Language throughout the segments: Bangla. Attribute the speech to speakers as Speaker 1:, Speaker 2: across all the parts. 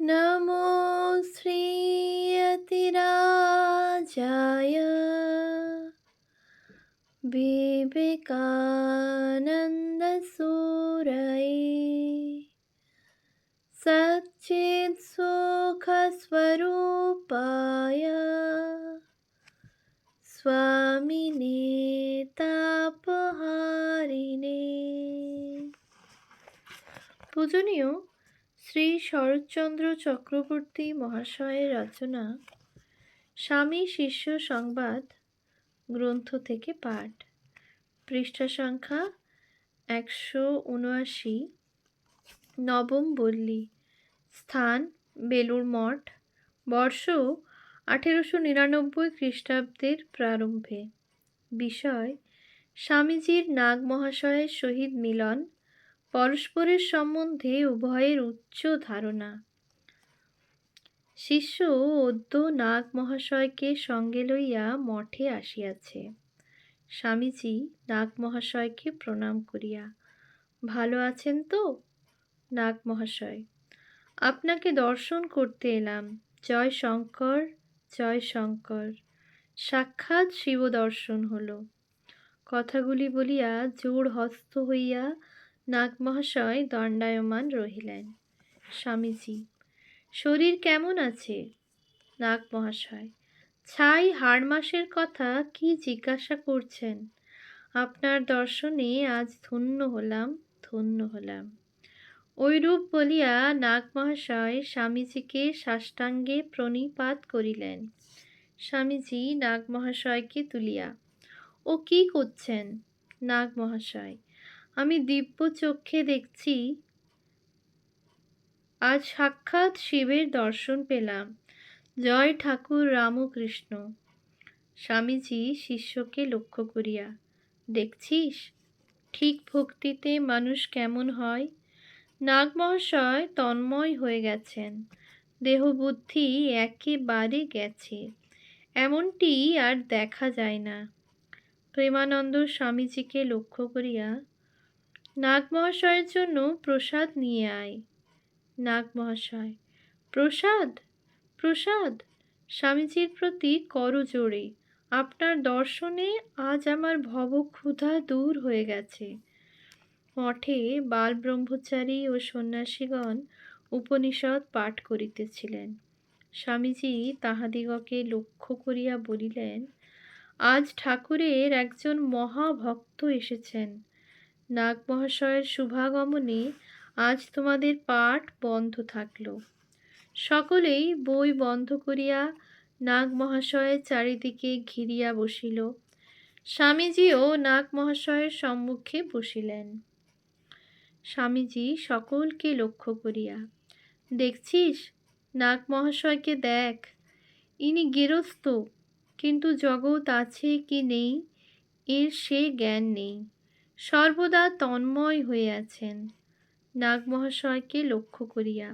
Speaker 1: नमो श्रीयतिराजाय विवेकानन्दसूरये सच्चित्सुखस्वरूपाय स्वामिने তাপহারিণে পূজনীয় শ্রী শরৎচন্দ্র চক্রবর্তী মহাশয়ের রচনা, স্বামী শিষ্য সংবাদ, গ্রন্থ থেকে পাঠ। পৃষ্ঠা সংখ্যা একশো উনআশি। নবম বল্লী। স্থান বেলুর মঠ। বর্ষ আঠেরোশো নিরানব্বই খ্রিস্টাব্দের প্রারম্ভে। বিষয়, স্বামীজির নাগ মহাশয়ের সহিত মিলন। পরস্পরের সম্বন্ধে উভয়ের উচ্চ ধারণা। শিষ্য অদ্য নাগ মহাশয়কে সঙ্গে লইয়া মঠে আসিয়াছে। স্বামীজি নাগ মহাশয়কে প্রণাম করিয়া, ভালো আছেন তো? নাগ মহাশয়, আপনাকে দর্শন করতে এলাম। জয় শঙ্কর জয় শঙ্কর। সাক্ষাৎ শিব দর্শন হলো। কথাগুলি বলিয়া জোর হস্ত হইয়া নাগ মহাশয় দণ্ডায়মান রহিলেন। স্বামীজি, শরীর কেমন আছে? নাগ মহাশয় ছাই হাড় মাসের কথা কি জিজ্ঞাসা করছেন? আপনার দর্শনে আজ ধন্য হলাম ধন্য হলাম। ঐরূপ বলিয়া নাগ মহাশয় স্বামীজিকে সাষ্টাঙ্গে প্রণিপাত করিলেন। স্বামীজি নাগ মহাশয়কে তুলিয়া, ও কি করছেন? নাগ মহাশয় আমি দিব্য চক্ষে দেখছি। আজ সাক্ষাৎ শিবের দর্শন পেলাম। জয় ঠাকুর রামকৃষ্ণ। স্বামীজি শিষ্যকে লক্ষ্য করিয়া, দেখছিস? ঠিক ভক্তিতে মানুষ কেমন হয়? নাগমহাশয় তন্ময় হয়ে গেছেন। দেহবুদ্ধি একেবারে গেছে। এমনটি আর দেখা যায় না। প্রেমানন্দ স্বামীজিকে লক্ষ্য করিয়া নাগ মহাশয়ের জন্য প্রসাদ নিয়ে আয়। নাগ মহাশয় প্রসাদ? প্রসাদ? স্বামীজির প্রতি করজোড়ে আপনার দর্শনে আজ আমার ভবক্ষুধা দূর হয়ে গেছে। মঠে বাল ব্রহ্মচারী ও সন্ন্যাসীগণ উপনিষদ পাঠ করিতেছিলেন। স্বামীজি তাহাদিগকে লক্ষ্য করিয়া বলিলেন, আজ ঠাকুরের একজন মহাভক্ত এসেছেন। নাগ মহাশয়ের শুভাগমনে আজ তোমাদের পাঠ বন্ধ থাকল। সকলেই বই বন্ধ করিয়া নাগ মহাশয়ের চারিদিকে ঘিরিয়া বসিল। স্বামীজিও নাগ মহাশয়ের সম্মুখে বসিলেন। স্বামীজি সকলকে লক্ষ্য করিয়া, দেখছিস নাগ মহাশয়কে দেখ, ইনি গেরস্থ কিন্তু জগৎ আছে কি নেই, এর সে জ্ঞান নেই। সর্বদা তন্ময় হয়ে আছেন। নাগমহাশয়কে লক্ষ্য করিয়া।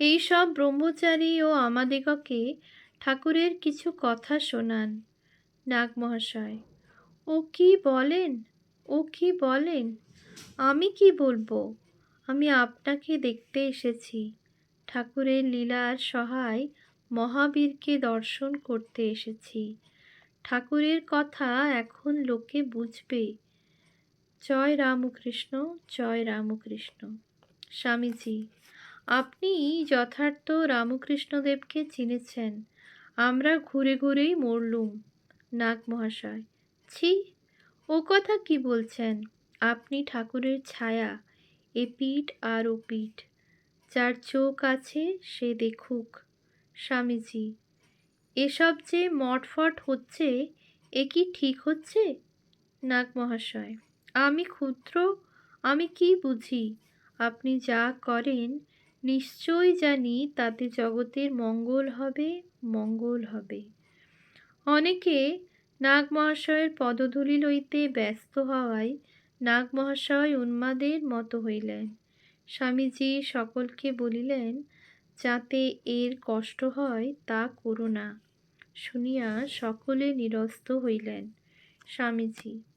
Speaker 1: এই সব ব্রহ্মচারী ও আমাদিগকে ঠাকুরের কিছু কথা শোনান নাগমহাশয় ও কি বলেন? ও কি বলেন? আমি কি বলব? আমি আপনাকে দেখতে এসেছি। ঠাকুরের লীলার সহায় মহাবীরকে দর্শন করতে এসেছি। ঠাকুরের কথা এখন লোকে বুঝবে। জয় রামকৃষ্ণ জয় রামকৃষ্ণ। স্বামীজি, আপনি যথার্থ রামকৃষ্ণদেবকে চিনেছেন। আমরা ঘুরে ঘুরেই মরলুম, নাগ মহাশয়। ছি, ও কথা কি বলছেন? আপনি ঠাকুরের ছায়া এ পিঠ আর ও পিঠ যার চোখ আছে, সে দেখুক। স্বামীজি, এসব যে মটফট হচ্ছে, এ কি ঠিক হচ্ছে? নাগ মহাশয় আমি ক্ষুদ্র, আমি কি বুঝি? আপনি যা করেন, নিশ্চয়ই জানি তাতে জগতের মঙ্গল হবে মঙ্গল হবে। অনেকে নাগ মহাশয়ের পদধূলি লইতে ব্যস্ত হওয়ায় নাগ মহাশয় উন্মাদের মতো হইলেন। স্বামীজি সকলকে বলিলেন, যাতে এর কষ্ট হয়, তা করো না। শুনিয়া সকলে নিরস্ত হইলেন। স্বামীজি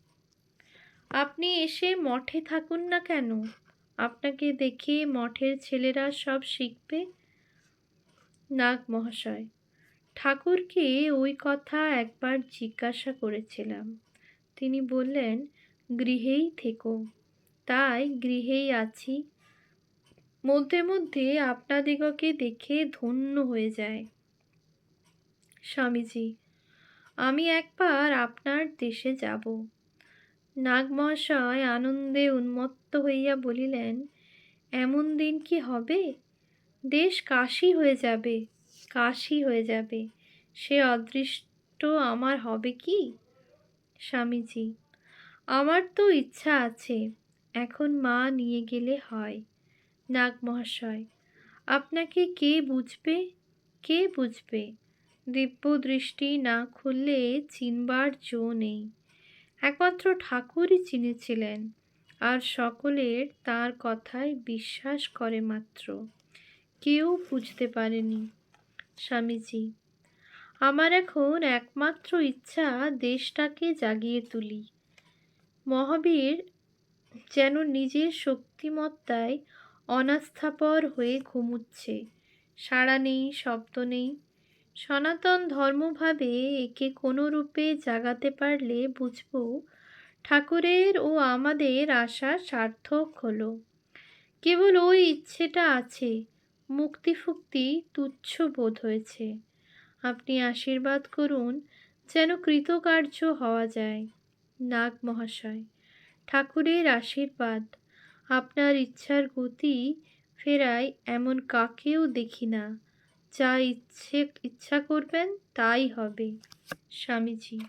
Speaker 1: আপনি এসে মঠে থাকুন না কেন? আপনাকে দেখে মঠের ছেলেরা সব শিখবে? নাগ মহাশয়, ঠাকুরকে ওই কথা একবার জিজ্ঞাসা করেছিলাম। তিনি বললেন, গৃহেই থেকো। তাই গৃহেই আছি। মধ্যে মধ্যে আপনাদিগকে দেখে ধন্য হয়ে যায়। স্বামীজি, আমি একবার আপনার দেশে যাব। নাগমহাশয় আনন্দে উন্মত্ত হইয়া বলিলেন, এমন দিন কি হবে? দেশ কাশি হয়ে যাবে, কাশি হয়ে যাবে। সে অদৃষ্ট আমার হবে কি? স্বামীজি, আমার তো ইচ্ছা আছে, এখন মা নিয়ে গেলে হয়। নাগ মহাশয় আপনাকে কে বুঝবে? কে বুঝবে? দিব্য দৃষ্টি না খুললে চিনবার জো নেই। একমাত্র ঠাকুরই চিনেছিলেন আর সকলের তার কথায় বিশ্বাস করে মাত্র। কেউ বুঝতে পারেনি। স্বামীজি, আমার এখন একমাত্র ইচ্ছা দেশটাকে জাগিয়ে তুলি। মহাবীর যেন নিজের শক্তিমত্তায় অনাস্থাপর হয়ে ঘুমুচ্ছে। সাড়া নেই, শব্দ নেই সনাতন ধর্মভাবে একে কোনো রূপে জাগাতে পারলে বুঝব ঠাকুরের ও আমাদের আশা সার্থক হলো। কেবল ওই ইচ্ছেটা আছে মুক্তি ফুক্তি তুচ্ছ বোধ হয়েছে। আপনি আশীর্বাদ করুন যেন কৃতকার্য হওয়া যায়। নাগ মহাশয়, ঠাকুরের আশীর্বাদ, আপনার ইচ্ছার গতি ফেরায় এমন কাকেও দেখি না। যা ইচ্ছে, ইচ্ছা করবেন, তাই হবে, স্বামীজি।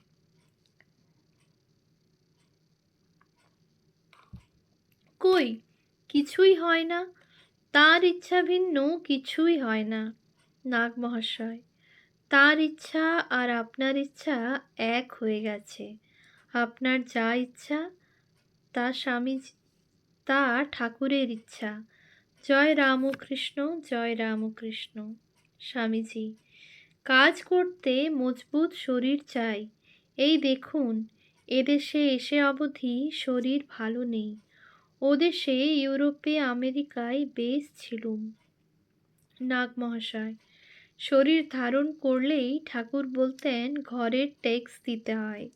Speaker 1: কই? কিছুই হয় না। তার ইচ্ছা ভিন্ন, কিছুই হয় না, নাগ মহাশয়। তার ইচ্ছা আর আপনার ইচ্ছা এক হয়ে গেছে। আপনার যা ইচ্ছা, তা স্বামী তা ঠাকুরের ইচ্ছা। জয় রামকৃষ্ণ জয় রামকৃষ্ণ। স্বামীজি, কাজ করতে মজবুত শরীর চাই। এই দেখুন, এদেশে এসে অবধি শরীর ভালো নেই। ওদেশে ইউরোপে, আমেরিকায় বেশ ছিলুম। নাগ মহাশয়, শরীর ধারণ করলেই ঠাকুর বলতেন ঘরের ট্যাক্স দিতে হয়।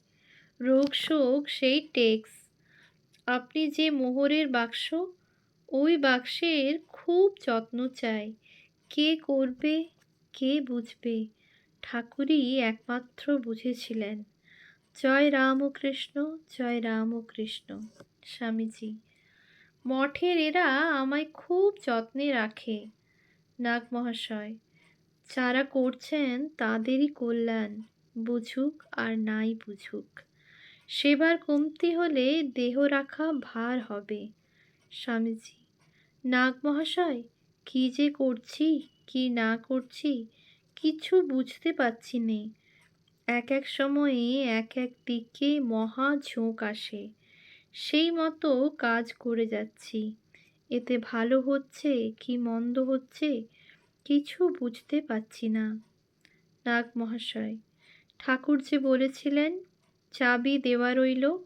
Speaker 1: রোগ শোক সেই ট্যাক্স আপনি যে মোহরের বাক্স, ওই বাক্সের খুব যত্ন চাই। কে করবে? কে বুঝবে? ঠাকুরই একমাত্র বুঝেছিলেন। জয় রামকৃষ্ণ জয় রামকৃষ্ণ, স্বামীজি। মঠের এরা আমায় খুব যত্নে রাখে, নাগ মহাশয়। যারা করছেন তাদেরই কল্যাণ, বুঝুক আর নাই বুঝুক। সেবার কমতি হলে দেহ রাখা ভার হবে, স্বামীজি। নাগ মহাশয়, কী যে করছি? কি না করছি? কিছু বুঝতে পারছি নে। এক এক সময়ে এক এক দিকে মহা ঝোঁক আসে। সেই মতো কাজ করে যাচ্ছি। এতে ভালো হচ্ছে কি মন্দ হচ্ছে কিছু বুঝতে পারছি না। নাগ মহাশয়, ঠাকুর যে বলেছিলেন, চাবি দেওয়া রইল।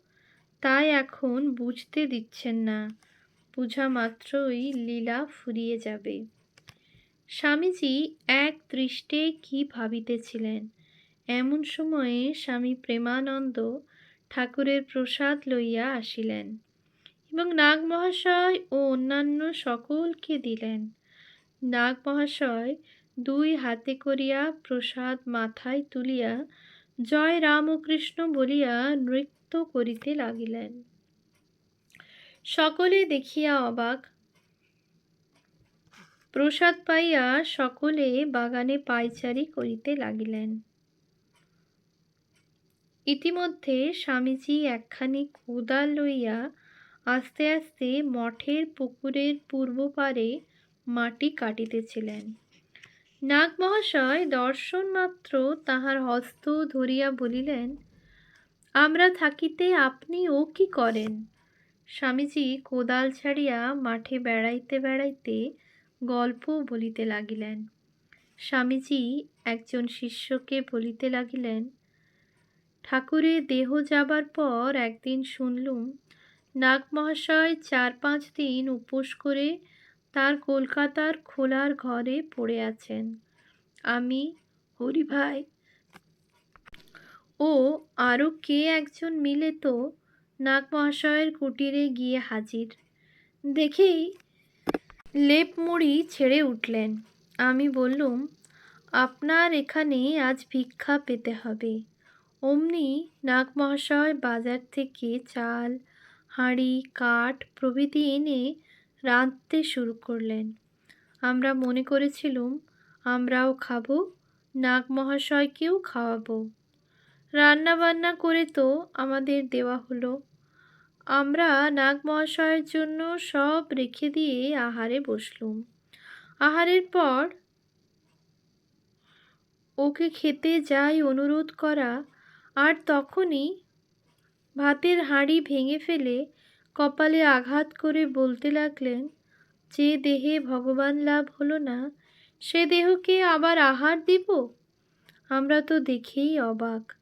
Speaker 1: তাই এখন বুঝতে দিচ্ছেন না। বুঝা মাত্রই লীলা ফুরিয়ে যাবে। স্বামীজি এক দৃষ্টে কি ভাবিতেছিলেন? এমন সময়ে স্বামী প্রেমানন্দ ঠাকুরের প্রসাদ লইয়া আসিলেন এবং নাগ মহাশয় ও অন্যান্য সকলকে দিলেন। নাগ মহাশয় দুই হাতে করিয়া প্রসাদ মাথায় তুলিয়া জয় রামকৃষ্ণ বলিয়া নৃত্য করিতে লাগিলেন। সকলে দেখিয়া অবাক প্রসাদ পাইয়া সকলে বাগানে পাইচারি করিতে লাগিলেন। ইতিমধ্যে স্বামীজি একখানি কোদাল লইয়া আস্তে আস্তে মঠের পুকুরের পূর্ব পারে মাটি কাটিতেছিলেন। নাগ মহাশয় দর্শন মাত্র তাহার হস্ত ধরিয়া বলিলেন, আমরা থাকিতে আপনি ও কি করেন? স্বামীজি কোদাল ছাড়িয়া মাঠে বেড়াইতে বেড়াইতে গল্প বলিতে লাগিলেন। স্বামীজি একজন শিষ্যকে বলিতে লাগিলেন ঠাকুরের দেহ যাবার পর একদিন শুনলুম নাগ মহাশয় চার পাঁচ দিন উপোস করে তার কলকাতার খোলার ঘরে পড়ে আছেন। আমি হরিভাই ও আরও কে একজন মিলে তো নাগ মহাশয়ের কুটিরে গিয়ে হাজির। দেখেই লেপ মুড়ি ছেড়ে উঠলেন। আমি বললুম, আপনার এখানে আজ ভিক্ষা পেতে হবে। অমনি নাগ মহাশয় বাজার থেকে চাল, হাঁড়ি, কাঠ প্রভৃতি এনে রাঁধতে শুরু করলেন। আমরা মনে করেছিলুম, আমরাও খাব নাগ মহাশয়কেও খাওয়াবো। রান্না বান্না করে তো আমাদের দেওয়া হলো। আমরা নাগ মহাশয়ের জন্য সব রেখে দিয়ে আহারে বসলুম। আহারের পর ওকে খেতে যাই অনুরোধ করা, আর তখনই ভাতের হাঁড়ি ভেঙে ফেলে কপালে আঘাত করে বলতে লাগলেন, যে দেহে ভগবান লাভ হলো না, সে দেহকে আবার আহার দিব? আমরা তো দেখেই অবাক।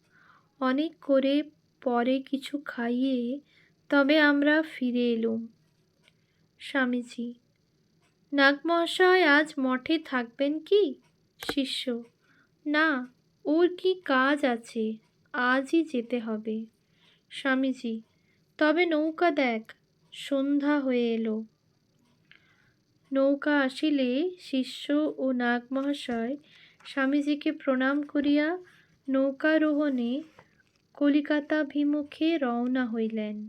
Speaker 1: অনেক করে পরে কিছু খাইয়ে তবে আমরা ফিরে এলুম। স্বামীজি, নাগমহাশয় আজ মঠে থাকবেন কি? শিষ্য, না, ওর কি কাজ আছে? আজই যেতে হবে। স্বামীজি, তবে নৌকা দেখ, সন্ধ্যা হয়ে এলো। নৌকা আসিলে শিষ্য ও নাগমহাশয় স্বামীজিকে প্রণাম করিয়া নৌকারোহণে কলিকাতাভিমুখে রওনা হইলেন।